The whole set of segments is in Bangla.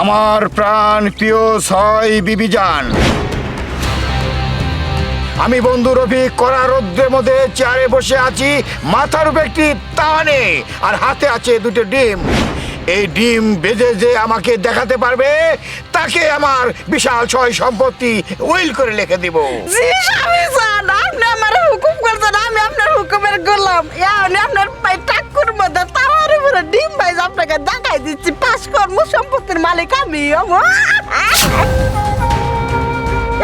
আমার প্রাণ প্রিয় ছয় বিবিজান। আমি বন্ধু রফিক, কড়া রৌদ্রের মধ্যে চেয়ারে বসে আছি। মাথার উপর একটি তানে আর হাতে আছে দুটো ডিম। এই ডিম বেজে যে আমাকে দেখাতে পারবে, তাকে আমার বিশাল ছয় সম্পত্তি উইল করে লিখে দিব। আপনি আমার হুকুম করছেন আমি আপনার হুকুমের গোলাম আমি আপনার পাই টাকুর মধ্যে তাওয়ার উপরে ডিম ভাইজ আপনাকে দেখাই দিচ্ছি পাঁচ কর্ম সম্পত্তির মালিক আমি।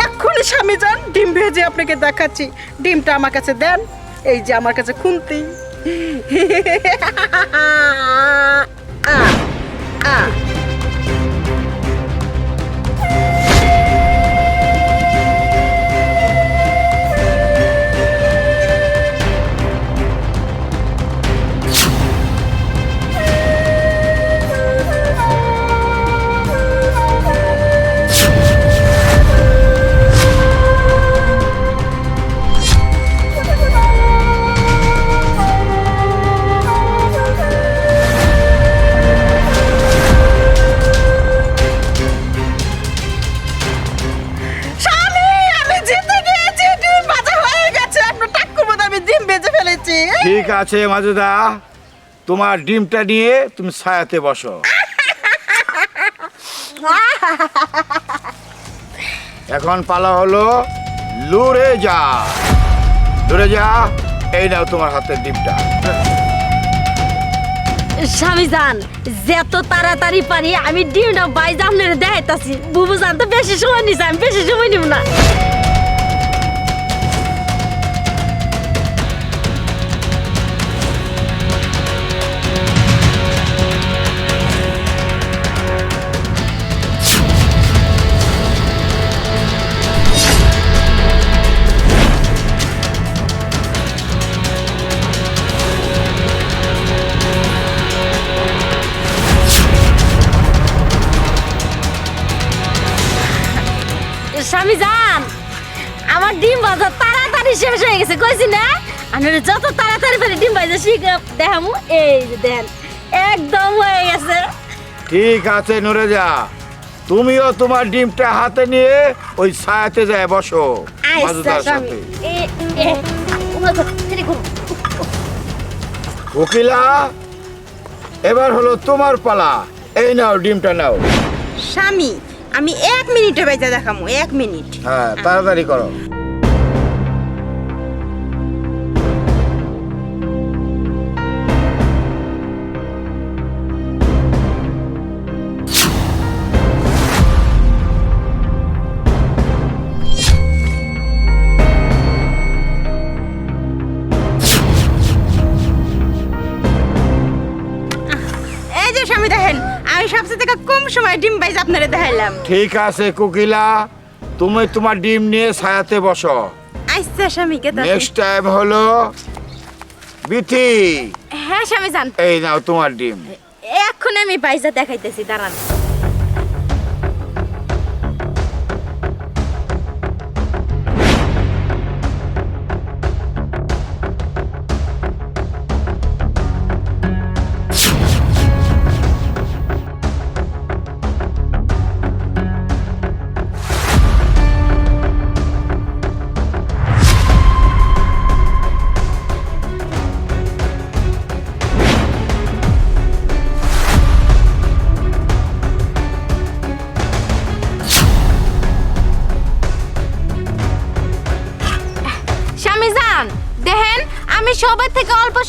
এক্ষুনি স্বামী যান ডিম ভেজে আপনাকে দেখাচ্ছি ডিমটা আমার কাছে দেন এই যে আমার কাছে খুন্তি আ, আ। আছে মাজুদা। তোমার ডিমটা নিয়ে তুমি ছায়াতে বসো। এখন পালা হলো লুরে যা। লুরে যা, এই নাও তোমার হাতের ডিমটা। স্বামী যান যত তাড়াতাড়ি পারি আমি ডিমটা বাইজ আপনার দেখাইতাছি। বুবু যান তো বেশি সময় নিছে, আমি বেশি সময় নিব না। গেছে কইছি না আপনার যত তাড়াতাড়ি পারি ডিম ভাজা শিখ দেখামু। এই যে দেন একদম হয়ে গেছে। ঠিক আছে নুরে যা তুমিও তোমার ডিমটা হাতে নিয়ে ওই ছায়াতে যায় বসো। মাজুদার সাথে। কোকিলা এবার হলো তোমার পালা। এই নাও ডিমটা নাও। স্বামী আমি এক মিনিটে বেজে দেখামু এক মিনিট। হ্যাঁ তাড়াতাড়ি করো। আপনারে দেখাইলাম। ঠিক আছে কোকিলা। তুমি তোমার ডিম নিয়ে ছায়াতে বসো। আচ্ছা স্বামীকে নেক্সট টাইম হলো বিথি। হ্যাঁ স্বামী যান। এই নাও তোমার ডিম। এখন আমি পাইজা দেখাইতেছি দাঁড়ান।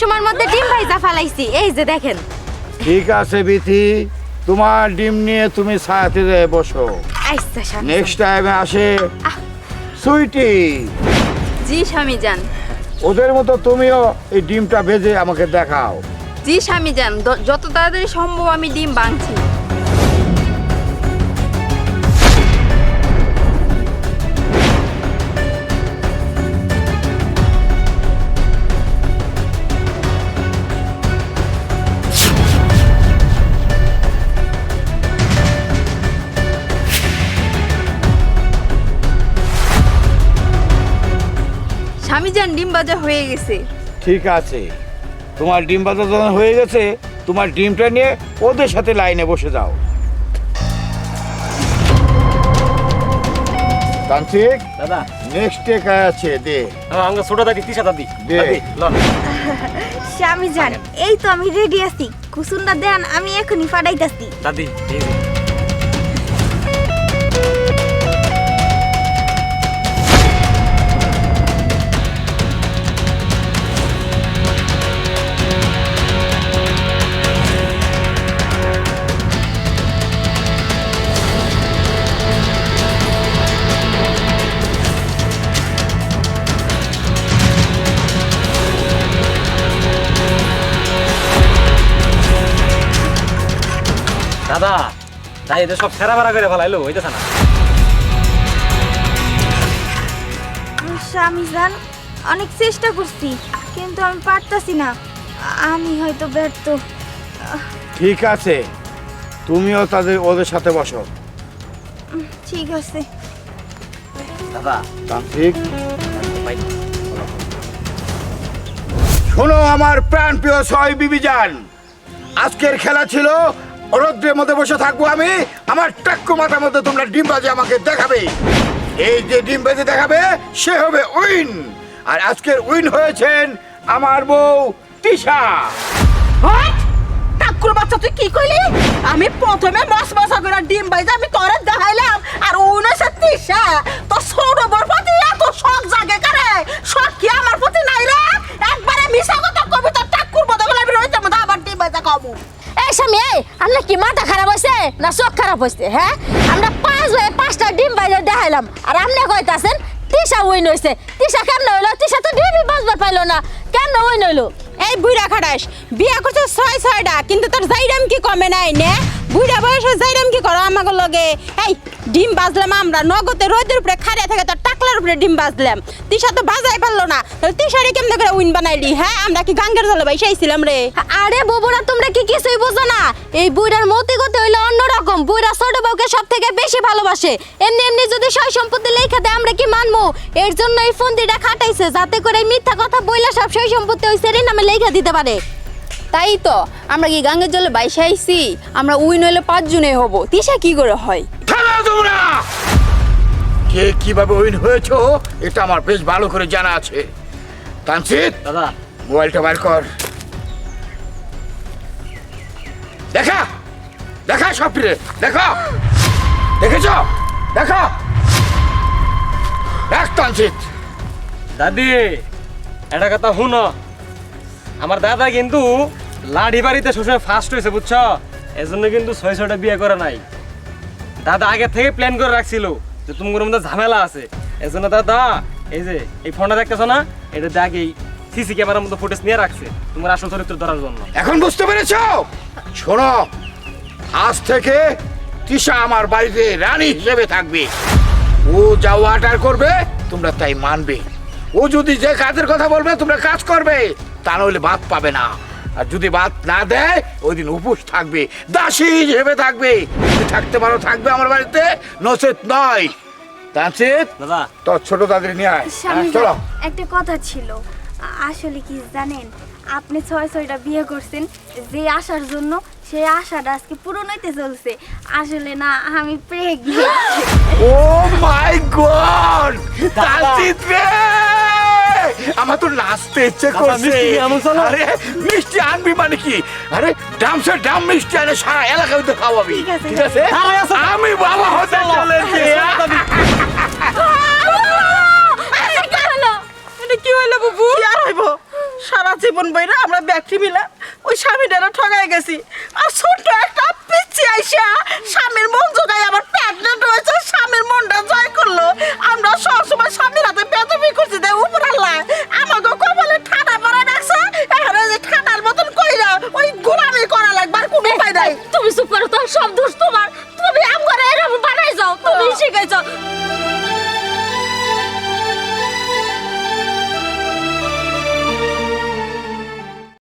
সময়ের মধ্যে ডিম ভাইজা ফালাইছি। এই যে দেখেন। ঠিক আছে বিথি। তোমার ডিম নিয়ে তুমি ছায়াতে যায় বসো। স্বামী নেক্সট টাইমে আসে সুইটি। জি স্বামী যান ওদের মতো তুমিও এই ডিমটা ভেজে আমাকে দেখাও। জি স্বামী যান যত তাড়াতাড়ি সম্ভব আমি ডিম ভাঙছি স্বামীজান ডিম ভাজা হয়ে গেছে। ঠিক আছে। তোমার ডিম ভাজা যখন হয়ে গেছে তোমার ডিমটা নিয়ে ওদের সাথে লাইনে বসে যাও। তান্ত্রিক দাদা। নেক্সট ডে আছে? দে। আমরা ছোট দাদি তিসা দাদি। দে। লন স্বামী জান এই তো আমি রেডি আছি। কুসুন্দা দেন আমি এখনই ফাটাইতাছি। দাদি দাদা তাই এটা সব সেরা বেড়া করে ফেলাইলো হইতেছে না? স্বামী অনেক চেষ্টা করছি কিন্তু আমি পারতাছি না। আমি হয়তো ব্যর্থ। ঠিক আছে তুমিও তাদের ওদের সাথে বসো। ঠিক আছে। দাদা তান্ত্রিক। শোনো আমার প্রাণ প্রিয় ছয় বিবিজান আজকের খেলা ছিল রৌদ্রের মধ্যে বসে থাকব আমি। আমার টাক্কু মাথার মধ্যে তোমরা ডিম বাজে আমাকে দেখাবে। এই যে ডিম বাজে দেখাবে, সে হবে উইন। আর আজকের উইন হয়েছেন আমার বউ তিশা। হোয়াট ঠাকুর বাচ্চা, তুই কি কইলি? আমি প্রথমে মস মশা করে ডিম বাইজা আমি তোরে দেখাইলাম। আর উনসে তিসা তো ছোট বড় প্রতি এত শখ জাগে করে? শখ কি আমার প্রতি? নাই আপনার কি মাথা খারাপ হয়েছে না চোখ খারাপ হয়েছে হ্যাঁ? আমরা পাঁচ ভাই, পাঁচটা ডিম বাইরে দেখাইলাম। আর আপনি কইতাছেন, তিশা উইন হয়েছে তিশা কেমন হইল? তিশা তো ডিমই পাঁচবার পাইলো না। কেমন উইন হইল? এই বুড়া খাটাস, বিয়া করছে ছয় ছয়টা কিন্তু তোর জাইরাম কি কমে নাই নে? বুড়া বয়সে জাইরাম কি করো আমাকে লগে? এই, ডিম বাজলাম আমরা, নগদে রোদের উপরে খাড়িয়া থাকে, তোর টাকলার উপরে ডিম বাজলাম। তিসা তো বাজাই পারল না তিসারে কেমনে করে উইন বানাইলি হ্যাঁ? আমরা কি গাঙ্গের জলে বাইসাইছিলাম রে। আরে, বোবরা, তোমরা কি কিছুই বোঝো না? এই বুইড়ার মতি গতি বেশি ভালোবাসে। এমনি এমনি যদি সয় সম্পত্তি লেখা দেয় আমরা কি মানবো? এর জন্য এই ফন্দিটা খাটাইছে যাতে করে মিথ্যা কথা বইলা সব সয় সম্পত্তি ওই সেরি নামে লেখা দিতে পারে। তাই তো আমরা কি গাঙ্গের জলে বাইসাইছি আমরা উইন হইলে পাঁচ জনে হব। তিসা কি করে হয়? তোমরা! কে কীভাবে উইন হয়েছো এটা আমার বেশ ভালো করে জানা আছে। তানসিদ দাদা। মোবাইলটা বার কর। দেখা! দেখা সব দেখো! দেখেছ? দেখো। দেখ তানসিদ দাদি একটা কথা শুনো। আমার দাদা কিন্তু লাঠি বাড়িতে সবসময় ফার্স্ট হয়েছে বুঝছ? এজন্য কিন্তু ছয় ছয়টা বিয়ে করে নাই। দাদা আগে থেকে প্ল্যান করে রাখছিল যে তোমার মধ্যে ঝামেলা আছে। এজন্য দাদা এই যে এই ফোনটা দেখতেছো না? এটা দেখেই সিসি ক্যামেরার মধ্যে ফুটেজ নিয়ে রাখছে তোমার আসল চরিত্র ধরার জন্য। এখন বুঝতে পেরেছ? শোনো আজ থেকে তিশা আমার বাড়িতে রানী হিসেবে থাকবে। ও যা অর্ডার করবে তোমরা তাই মানবে। ও যদি যে কাজের কথা বলবে তোমরা কাজ করবে। তা নইলে ভাত পাবে না। আর যদি ভাত না দেয় ওই দিন উপোস থাকবে। দাসী হিসেবে থাকবে। যদি থাকতে পারো থাকবে আমার বাড়িতে নচেত নয়। দাদা। তোর ছোট দাদের নিয়ে আয়। স্বামী চলো। একটা কথা ছিল। আসলে কি জানেন আপনি ছয় ছয়টা বিয়ে করছেন যে আসার জন্য সেই আশাটা আজকে পূরণ হইতে চলছে। আসলে না আমি প্রেগনেন্ট ও মাই গড! রে আমার তো নাচতে ইচ্ছে করছে। মিষ্টি চলো। আরে মিষ্টি আনবি মানে কি? আরে ডামসে ডাম মিষ্টি আনে সারা এলাকায় তো খাওয়াবি। ঠিক আছে। ঠিক। আমি বাবা হতে চলেছি। এটা কি হইল বুবু? কি আর হইব? সারা জীবন বইরা আমরা ব্যক্তি মিলা ওই স্বামীটারা ঠগাই গেছি। আর ছোট একটা পিচ্ছি আইসা স্বামীর মন জোগাই আবার